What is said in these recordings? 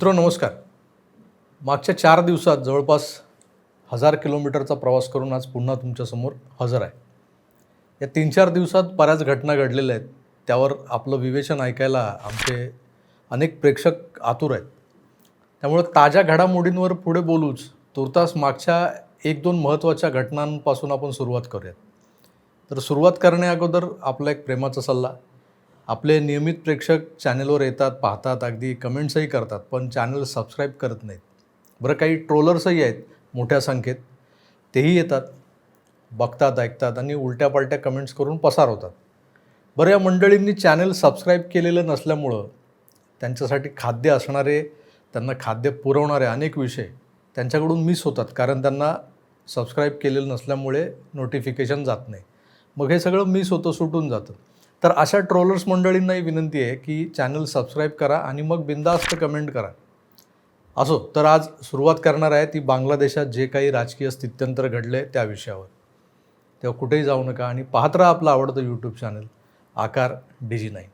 मित्रो नमस्कार. मागच्या चार दिवसात जवळपास हजार किलोमीटरचा प्रवास करून आज पुन्हा तुमच्यासमोर हजर आहे. या तीन चार दिवसात बऱ्याच घटना घडलेल्या आहेत. त्यावर आपलं विवेचन ऐकायला आमचे अनेक प्रेक्षक आतुर आहेत. त्यामुळे ताज्या घडामोडींवर पुढे बोलूच तुर्तास मागच्या एक दोन महत्त्वाच्या घटनांपासून आपण सुरुवात करूयात. तर सुरुवात करण्याअगोदर आपला एक प्रेमाचा सल्ला. आपले नियमित प्रेक्षक चॅनलवर येतात पाहतात अगदी कमेंट्सही करतात पण चॅनल सबस्क्राईब करत नाहीत. बरं काही ट्रोलर्सही आहेत मोठ्या संख्येत. तेही येतात बघतात ऐकतात आणि उलट्या पालट्या कमेंट्स करून पसार होतात. बरं या मंडळींनी चॅनल सबस्क्राईब केलेलं नसल्यामुळं त्यांच्यासाठी खाद्य असणारे त्यांना खाद्य पुरवणारे अनेक विषय त्यांच्याकडून मिस होतात कारण त्यांना सबस्क्राईब केलेलं नसल्यामुळे नोटिफिकेशन जात नाही. मग हे सगळं मिस होतं सुटून जातं. तर अशा ट्रोलर्स मंडळींनाही विनंती आहे की चॅनल सबस्क्राईब करा आणि मग बिंदास्त कमेंट करा. असो तर आज सुरुवात करणार आहे ती बांगलादेशात जे काही राजकीय स्थित्यंतर घडले त्या विषयावर. तेव्हा कुठेही जाऊ नका आणि पाहत राहा आपलं आवडतं YouTube channel Aakar DG nine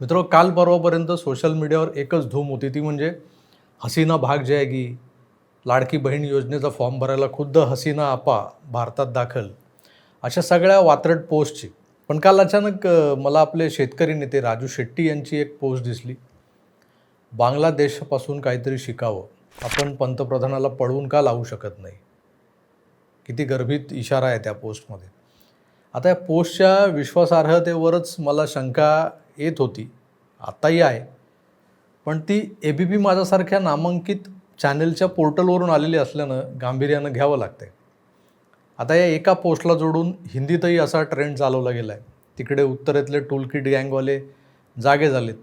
मित्र काल परवापर्यंत सोशल मीडियावर एकच धूम होती ती म्हणजे हसीना भाग जायगी लाडकी बहीण योजनेचा फॉर्म भरायला खुद्द हसीना आपा भारतात दाखल. अशा सगळ्या वात्रट पोस्टची पण काल अचानक मला आपले शेतकरी नेते राजू शेट्टी यांची एक पोस्ट दिसली. बांगलादेशापासून काहीतरी शिकावं. आपण पंतप्रधानाला पळवून का लावू शकत नाही? किती गर्भित इशारा आहे त्या पोस्टमध्ये. आता या पोस्टच्या विश्वासार्हतेवरच मला शंका येत होती. आत्ताही आहे. पण ती ए बी पी माझ्यासारख्या नामांकित चॅनेलच्या पोर्टलवरून आलेली असल्यानं गांभीर्यानं घ्यावं लागतं आता या एका पोस्टला जोडून हिंदीतही असा ट्रेंड चालवला गेला आहे तिकडे उत्तरेतले टूलकिट गँगवाले जागे झालेत.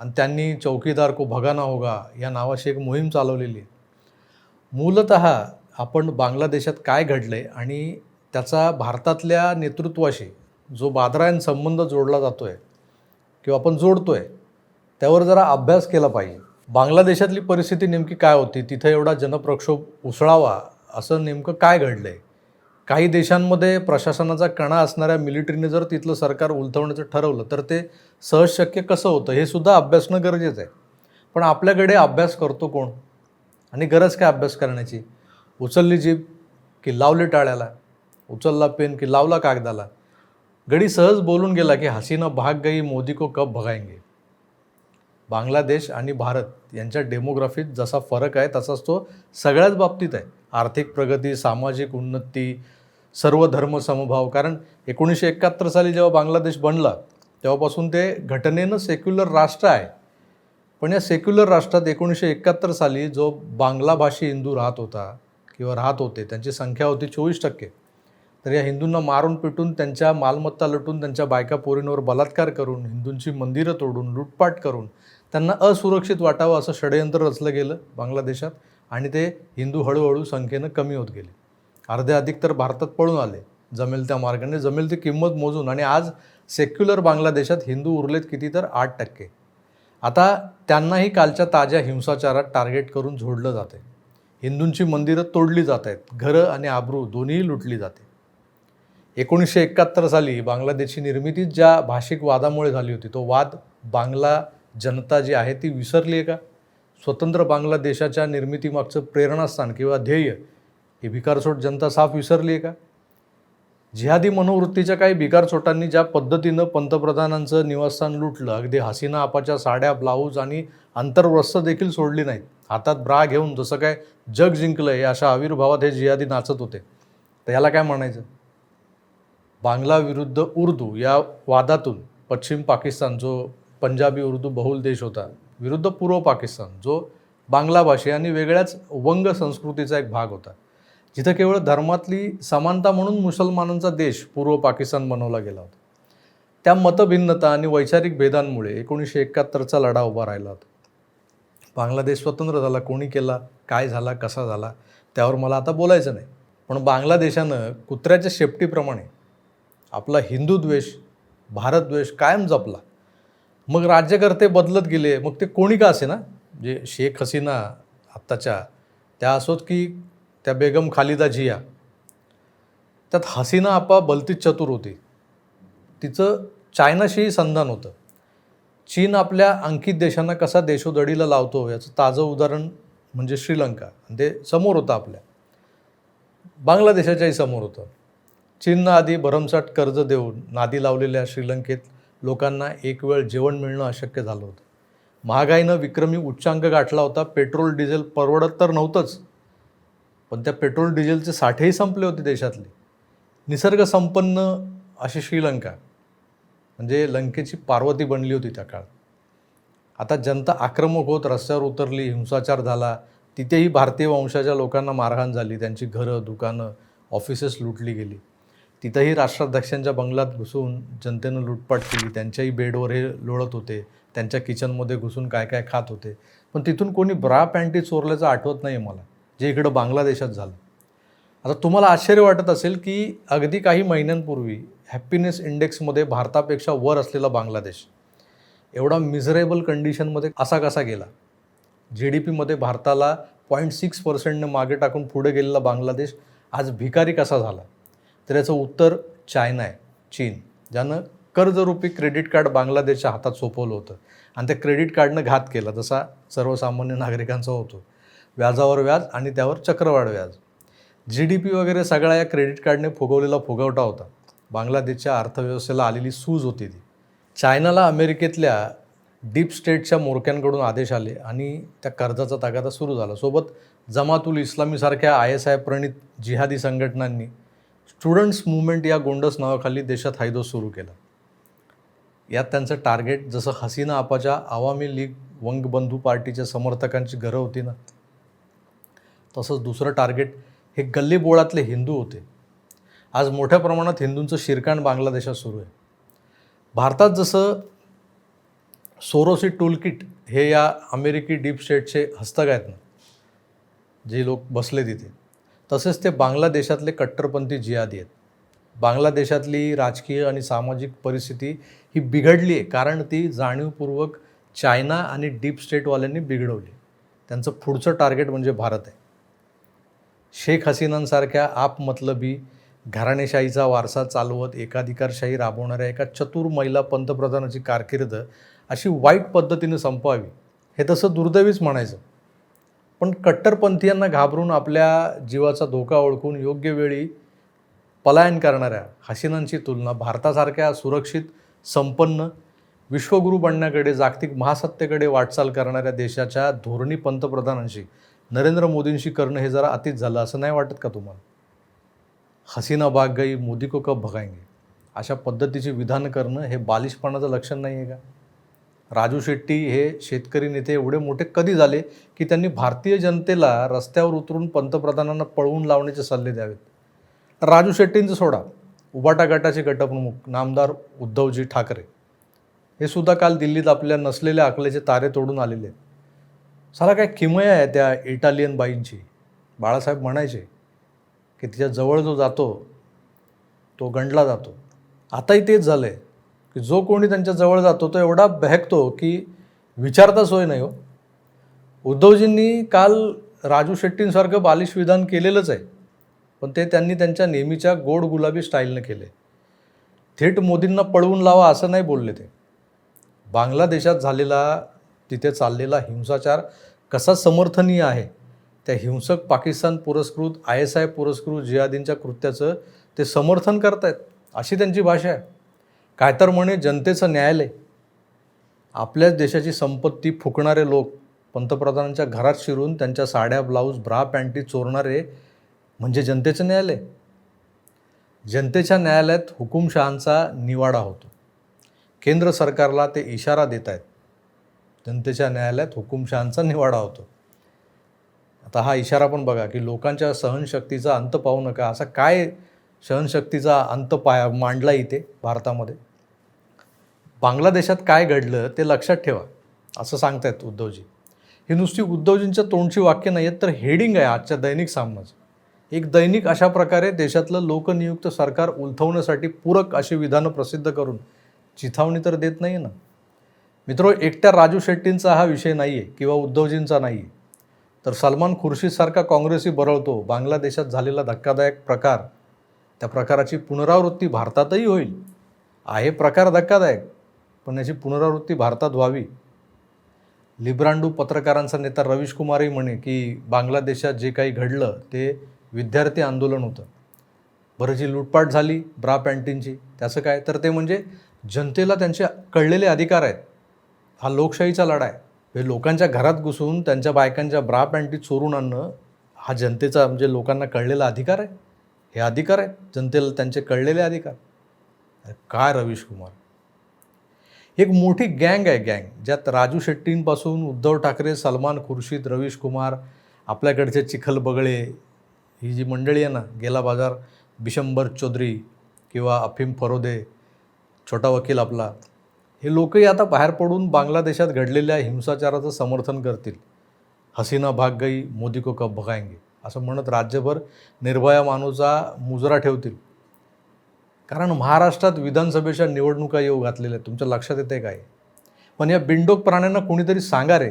आणि त्यांनी चौकीदार को भगाना होगा या नावाशी एक मोहीम चालवलेली आहे. मूलत आपण बांगलादेशात काय घडलं आहे आणि त्याचा भारतातल्या नेतृत्वाशी जो बादरायन संबंध जोडला जातो आहे किंवा आपण जोडतो आहे त्यावर जरा अभ्यास केला पाहिजे. बांगलादेशातली परिस्थिती नेमकी काय होती? तिथं एवढा जनप्रक्षोभ उसळावा असं नेमकं काय घडलं आहे काही देशांमध्ये प्रशासनाचा कणा असणाऱ्या मिलिटरीने जर तिथलं सरकार उलथवण्याचं ठरवलं तर ते सहज शक्य कसं होतं? हे सुद्धा अभ्यासणं गरजेचं आहे. पण आपल्याकडे अभ्यास करतो कोण? आणि गरज काय अभ्यास करण्याची? उचलली जीभ की लावली टाळ्याला? उचलला पेन की लावला कागदाला? गडी सहज बोलून गेला की हसीना भाग गई मोदी को कब भगाएंगे? बांगलादेश आणि भारत यांच्या डेमोग्राफीत जसा फरक आहे तसाच तो सगळ्याच बाबतीत आहे. आर्थिक प्रगती सामाजिक उन्नती सर्व धर्म समभाव. कारण एकोणीसशे एकाहत्तर साली जेव्हा बांगलादेश बनला तेव्हापासून ते घटनेनं सेक्युलर राष्ट्र आहे. पण या सेक्युलर राष्ट्रात एकोणीसशे एकाहत्तर साली जो बांगला भाषी हिंदू राहत होता किंवा राहत होते त्यांची संख्या होती चोवीस टक्के. तर या हिंदूंना मारून पिटून त्यांच्या मालमत्ता लुटून त्यांच्या बायका पोरींवर बलात्कार करून हिंदूंची मंदिरं तोडून लुटपाट करून त्यांना असुरक्षित वाटावं असं षडयंत्र रचलं गेलं बांगलादेशात. आणि ते हिंदू हळूहळू संख्येनं कमी होत गेले. अर्धे अधिक तर भारतात पळून आले. जमेल त्या मार्गाने जमेल ती किंमत मोजून आणि आज सेक्युलर बांगलादेशात हिंदू उरलेत किती तर आठ टक्के. आता त्यांनाही कालच्या ताज्या हिंसाचारात टार्गेट करून झोडलं जाते हिंदूंची मंदिरं तोडली जात आहेत घरं आणि आबरू दोन्हीही लुटली जाते. एकोणीसशे एकाहत्तर साली बांगलादेशची निर्मिती ज्या भाषिक वादामुळे झाली होती तो वाद बांगला जनता जी आहे ती विसरली आहे का? स्वतंत्र बांगलादेशाच्या निर्मितीमागचं प्रेरणास्थान किंवा ध्येय ही भिकारसोट जनता साफ विसरली आहे का? जिहादी मनोवृत्तीच्या काही भिकारचोटांनी ज्या पद्धतीनं पंतप्रधानांचं निवासस्थान लुटलं अगदी हसीना आपाच्या साड्या ब्लाऊज आणि अंतर्वस्त्र देखील सोडली नाहीत. हातात ब्रा घेऊन जसं काय जग जिंकलं आहे अशा आविर्भावात हे जिहादी नाचत होते. तर याला काय म्हणायचं? बांगला विरुद्ध उर्दू या वादातून पश्चिम पाकिस्तान जो पंजाबी उर्दू बहुल देश होता विरुद्ध पूर्व पाकिस्तान जो बांगला भाषे आणि वेगळ्याच वंग संस्कृतीचा एक भाग होता. जिथं केवळ धर्मातली समानता म्हणून मुसलमानांचा देश पूर्व पाकिस्तान बनवला गेला होता. त्या मतभिन्नता आणि वैचारिक भेदांमुळे एकोणीसशे एकाहत्तरचा लढा उभा राहिला होता. बांगलादेश स्वतंत्र झाला कोणी केला काय झाला कसा झाला त्यावर मला आता बोलायचं नाही. पण बांगलादेशानं कुत्र्याच्या शेपटीप्रमाणे आपला हिंदू द्वेष भारतद्वेष कायम जपला. मग राज्यकर्ते बदलत गेले मग ते कोणी का असे ना जे शेख हसीना आत्ताच्या त्या असोत की त्या बेगम खालिदा झिया त्यात हसीना आपा बलतीत चतुर होती. तिचं चायनाशीही संधान होतं. चीन आपल्या अंकित देशांना कसा देशोदडीला लावतो याचं ताजं उदाहरण म्हणजे श्रीलंका. आणि ते समोर होतं आपल्या. बांगलादेशाच्याही समोर होतं. चीननं आधी भरमसाठ कर्ज देऊन नादी लावलेल्या श्रीलंकेत लोकांना एक वेळ जेवण मिळणं अशक्य झालं होतं. महागाईनं विक्रमी उच्चांक गाठला होता. पेट्रोल डिझेल परवडत तर नव्हतंच पण त्या पेट्रोल डिझेलचे साठेही संपले होते देशातले. निसर्ग संपन्न अशी श्रीलंका म्हणजे लंकेची पार्वती बनली होती त्या काळात. आता जनता आक्रमक होत रस्त्यावर उतरली हिंसाचार झाला. तिथेही भारतीय वंशाच्या लोकांना मारहाण झाली. त्यांची घरं दुकानं ऑफिसेस लुटली गेली. तिथंही राष्ट्राध्यक्षांच्या बंगलात घुसून जनतेनं लुटपाट केली. त्यांच्याही बेडवर हे लोळत होते. त्यांच्या किचनमध्ये घुसून काय काय खात होते. पण तिथून कोणी ब्रा पॅन्टी चोरल्याचं आठवत नाही मला जे इकडं बांगलादेशात झालं. आता तुम्हाला आश्चर्य वाटत असेल की अगदी काही महिन्यांपूर्वी हॅपीनेस इंडेक्समध्ये भारतापेक्षा वर असलेला बांगलादेश एवढा मिझरेबल कंडिशनमध्ये असा कसा गेला? जी डी पीमध्ये भारताला पॉईंट सिक्स पर्सेंटने मागे टाकून पुढे गेलेला बांगलादेश आज भिकारी कसा झाला? तर याचं उत्तर चायना आहे चीन. ज्यानं कर्जरूपी क्रेडिट कार्ड बांगलादेशच्या हातात सोपवलं होतं. आणि त्या क्रेडिट कार्डनं घात केला जसा सर्वसामान्य नागरिकांचा होतो. व्याजावर व्याज आणि त्यावर चक्रवाढ व्याज. जी डी पी वगैरे सगळा या क्रेडिट कार्डने फुगवलेला फुगवटा होता. बांगलादेशच्या अर्थव्यवस्थेला आलेली सूज होती ती. चायनाला अमेरिकेतल्या डीप स्टेटच्या मोरक्यांकडून आदेश आले आणि त्या कर्जाचा तगादा सुरू झाला. सोबत जमातुल इस्लामीसारख्या आय एस आय प्रणित जिहादी संघटनांनी स्टुडंट्स मुवमेंट या गोंडस नावाखाली देशात हायदो सुरू केला. यात त्यांचं टार्गेट जसं हसीना आपाच्या आवामी लीग वंगबंधू पार्टीच्या समर्थकांची घरं होती ना तसंच दुसरं टार्गेट हे गल्ली बोळातले हिंदू होते. आज मोठ्या प्रमाणात हिंदूंचं शिरकाण बांगलादेशात सुरू आहे. भारतात जसं सोरोसी टूलकिट हे या अमेरिकी डीप स्टेटचे हस्तक आहेत ना जे लोक बसले तिथे तसेच ते बांगलादेशातले कट्टरपंथी जिहादी आहेत. बांगलादेशातली राजकीय आणि सामाजिक परिस्थिती ही बिघडली आहे कारण ती जाणीवपूर्वक चायना आणि डीप स्टेटवाल्यांनी बिघडवली. त्यांचं पुढचं टार्गेट म्हणजे भारत आहे. शेख हसीनांसारख्या आपमतलबी घराणेशाहीचा वारसा चालवत एकाधिकारशाही राबवणाऱ्या एका चतुर महिला पंतप्रधानाची कारकीर्द अशी वाईट पद्धतीने संपवावी हे तसं दुर्दैवीच म्हणायचं. पण कट्टरपंथीयांना घाबरून आपल्या जीवाचा धोका ओळखून योग्य वेळी पलायन करणाऱ्या हसीनांची तुलना भारतासारख्या सुरक्षित संपन्न विश्वगुरू बनण्याकडे जागतिक महासत्तेकडे वाटचाल करणाऱ्या देशाच्या धोरणी पंतप्रधानांशी नरेंद्र मोदींशी करणं हे जरा अतीच झालं असं नाही वाटत का तुम्हाला? हसीना बाग गई मोदी को कब भगाएंगे अशा पद्धतीची विधान करणं हे बालिशपणाचं लक्षण नाही आहे का? राजू शेट्टी हे शेतकरी नेते एवढे मोठे कधी झाले की त्यांनी भारतीय जनतेला रस्त्यावर उतरून पंतप्रधानांना पळवून लावण्याचे सल्ले द्यावेत? राजू शेट्टींचं सोडा. उबाटा गटाचे गटप्रमुख नामदार उद्धवजी ठाकरे. हे सुद्धा काल दिल्लीत आपल्या नसलेल्या अकलेचे तारे तोडून आलेले आहेत. साला काय किमया आहे त्या इटालियन बाईंची? बाळासाहेब म्हणायचे की तिच्या जवळ जो जातो तो गंडला जातो. आताही तेच झालं आहे की जो कोणी त्यांच्या जवळ जातो तो एवढा बहकतो की विचारता सोय नाही हो. उद्धवजींनी काल राजू शेट्टींसारखं बालिश विधान केलेलंच आहे. पण ते त्यांनी त्यांच्या नेहमीच्या गोड गुलाबी स्टाईलनं केले थेट मोदींना पळवून लावा असं नाही बोलले ते. बांगलादेशात झालेला तिथे चाललेला हिंसाचार कसा समर्थनीय आहे? त्या हिंसक पाकिस्तान पुरस्कृत आय एस आय पुरस्कृत जियादींच्या कृत्याचं ते समर्थन करतायत अशी त्यांची भाषा आहे. काय तर म्हणे जनतेचं न्यायालय. आपल्याच देशाची संपत्ती फुकणारे लोक पंतप्रधानांच्या घरात शिरून त्यांच्या साड्या ब्लाऊज ब्रा पॅन्टी चोरणारे म्हणजे जनतेचं न्यायालय. जनतेच्या न्यायालयात हुकुमशहांचा निवाडा होतो. केंद्र सरकारला ते इशारा देत आहेत जनतेच्या न्यायालयात हुकुमशहांचा निवाडा होतो. आता हा इशारा पण बघा की लोकांच्या सहनशक्तीचा अंत पाहू नका. असा काय सहनशक्तीचा अंत पाया मांडला इथे भारतामध्ये? बांगलादेशात काय घडलं ते लक्षात ठेवा असं सांगतायत उद्धवजी. ही नुसती उद्धवजींच्या तोंडची वाक्य नाही आहेत तर हेडिंग आहे आजच्या दैनिक सामनाचं. एक दैनिक अशा प्रकारे देशातलं लोकनियुक्त सरकार उलथवण्यासाठी पूरक अशी विधानं प्रसिद्ध करून चिथावणी तर देत नाही ना. मित्रो एकट्या राजू शेट्टींचा हा विषय नाही आहे किंवा उद्धवजींचा नाही आहे तर सलमान खुर्शीदसारखा काँग्रेसी बरळतो बांगलादेशात झालेला धक्कादायक प्रकार त्या प्रकाराची पुनरावृत्ती भारतातही होईल. आहे प्रकार धक्कादायक पण याची पुनरावृत्ती भारतात व्हावी. लिब्रांडू पत्रकारांचा नेता रवीश कुमारही म्हणे की बांगलादेशात जे काही घडलं ते विद्यार्थी आंदोलन होतं. बरं जी लूटपाट झाली ब्रा पॅन्टीनची त्याचं काय? तर ते म्हणजे जनतेला त्यांचे कळलेले अधिकार आहेत. हा लोकशाहीचा लढा आहे. हे लोकांच्या घरात घुसून त्यांच्या बायकांच्या ब्रा पॅन्टी चोरून आणणं हा जनतेचा म्हणजे लोकांना कळलेला अधिकार आहे. हे अधिकार आहे जनतेला त्यांचे कळलेले अधिकार. काय रवीश कुमार? एक मोठी गँग आहे गँग ज्यात राजू शेट्टींपासून उद्धव ठाकरे सलमान खुर्शीद रवीश कुमार आपल्याकडचे चिखल बगळे ही जी मंडळी आहे ना गेला बाजार बिशंबर चौधरी किंवा अफीम फरोदे छोटा वकील आपला हे लोकही आता बाहेर पडून बांगलादेशात घडलेल्या हिंसाचाराचं समर्थन करतील. हसीना भाग गई मोदी को कब भगाएंगे? असं म्हणत राज्यभर निर्भया मानूचा मुजरा ठेवतील. कारण महाराष्ट्रात विधानसभेच्या निवडणुका येऊ घातलेल्या आहेत. तुमच्या लक्षात येते काय? पण या बिंडोक प्राण्यांना कोणीतरी सांगा रे.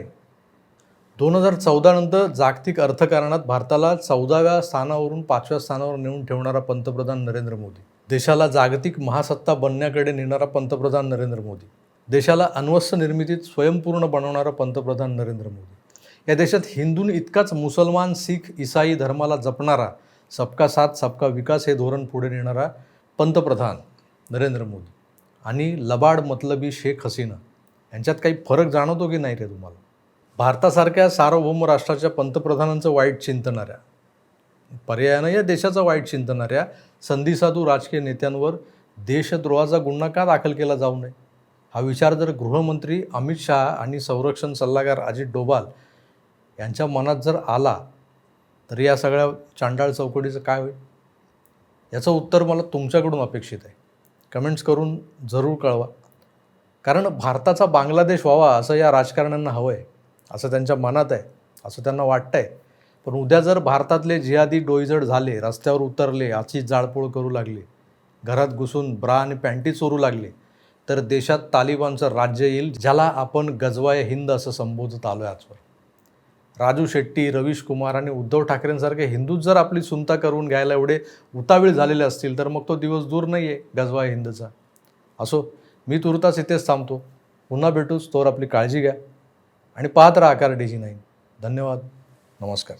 दोन हजार चौदा नंतर जागतिक अर्थकारणात भारताला चौदाव्या स्थानावरून पाचव्या स्थानावर नेऊन ठेवणारा पंतप्रधान नरेंद्र मोदी. देशाला जागतिक महासत्ता बनण्याकडे नेणारा पंतप्रधान नरेंद्र मोदी. देशाला अण्वस्त्र निर्मितीत स्वयंपूर्ण बनवणारा पंतप्रधान नरेंद्र मोदी. या देशात हिंदून इतकाच मुसलमान शीख इसाई धर्माला जपणारा सबका साथ सबका विकास हे धोरण पुढे नेणारा पंतप्रधान नरेंद्र मोदी आणि लबाड मतलबी शेख हसीना यांच्यात काही फरक जाणवतो की नाही रे तुम्हाला? भारतासारख्या सार्वभौम राष्ट्राच्या पंतप्रधानांचं वाईट चिंतणाऱ्या पर्यायानं या देशाचं वाईट चिंतणाऱ्या संधीसाधू राजकीय नेत्यांवर देशद्रोहाचा गुन्हा का दाखल केला जाऊ नये? हा विचार जर गृहमंत्री अमित शहा आणि संरक्षण सल्लागार अजित डोभाल यांच्या मनात जर आला तर या सगळ्या चांडाळ चौकटीचं काय होईल? याचं उत्तर मला तुमच्याकडून अपेक्षित आहे. कमेंट्स करून जरूर कळवा. कारण भारताचा बांगलादेश व्हावा असं या राजकारण्यांना हवं आहे असं त्यांच्या मनात आहे असं त्यांना वाटतं आहे पण उद्या जर भारतातले जिहादी डोईजड झाले रस्त्यावर उतरले आची जाळपोळ करू लागले घरात घुसून ब्रा आणि पॅन्टी चोरू लागले तर देशात तालिबानचं राज्य येईल ज्याला आपण गजवाय हिंद असं संबोधत आलो आहे आजवर. राजू शेट्टी रवीश कुमार आणि उद्धव ठाकरेंसारखे हिंदूच जर आपली सुनता करून घ्यायला एवढे उतावीळ झालेले असतील तर मग तो दिवस दूर नाही आहे गजवा हिंदचा. असो मी तुर्तास इथेच थांबतो. पुन्हा भेटूच तोवर आपली काळजी घ्या. आणि पाहत राहा आकार डीजी नाही नाईन. धन्यवाद. नमस्कार.